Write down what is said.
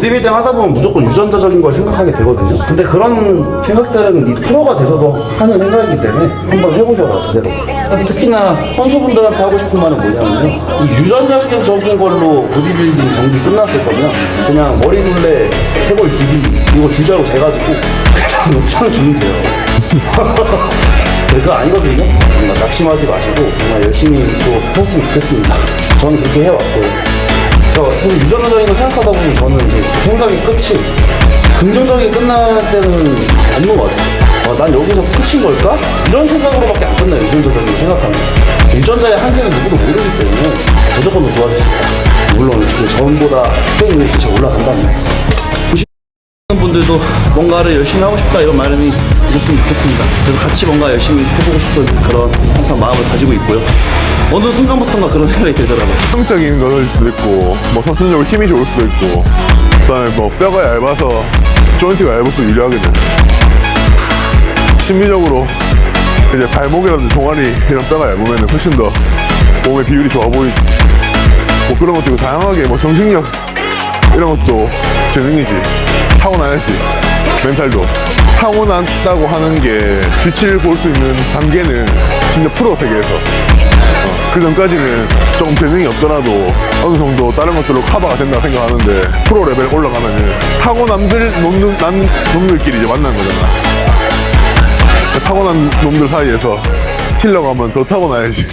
보디빌딩 하다 보면 무조건 유전자적인 걸 생각하게 되거든요. 근데 그런 생각들은 이 프로가 돼서도 하는 생각이기 때문에 한번 해보셔라 제대로. 특히나 선수분들한테 하고 싶은 말은 뭐냐면요. 이 유전자적인 걸로 보디빌딩 경기 끝났을 거면 그냥 머리 둘레 쇄골 길이 이거 주자로 재가지고 그냥 녹차는 주면 돼요. 별거 아니거든요. 정말 낙심하지 마시고 정말 열심히 또 했으면 좋겠습니다. 저는 그렇게 해왔고. 사실 유전자적인 거 생각하다 보면 저는 이제 생각이 끝이 긍정적인 끝날 때는 없는 것 같아요. 아, 난 여기서 끝인 걸까? 이런 생각으로밖에 안 끝나요. 유전자적인 거 생각하면. 유전자의 한계는 누구도 모르기 때문에 무조건 더 좋아질 수 있다. 물론 그 전보다 팬이 기차 올라간다면. 분들도 뭔가를 열심히 하고 싶다 이런 마음이 있었으면 좋겠습니다. 그래서 같이 뭔가 열심히 해보고 싶은 그런 항상 마음을 가지고 있고요. 어느 순간부터인가 그런 생각이 들더라고요. 성적인 거일 수도 있고 뭐 선수적으로 힘이 좋을 수도 있고 그다음에 뭐 뼈가 얇아서 조인트가 얇을수록 유리하거든 심리적으로 이제 발목이라든지 종아리 이런 뼈가 얇으면 훨씬 더 몸의 비율이 좋아 보이지 뭐 그런 것도 있고 다양하게 뭐 정신력 이런 것도 재능이지 타고나야지 멘탈도 타고났다고 하는 게 빛을 볼 수 있는 단계는 진짜 프로 세계에서 그 전까지는 조금 재능이 없더라도 어느 정도 다른 것들로 커버가 된다 생각하는데 프로 레벨 올라가면은 타고남들 놈들, 난 놈들끼리 이제 만나는 거잖아. 그 타고난 놈들 사이에서 틸러 가면 더 타고나야지.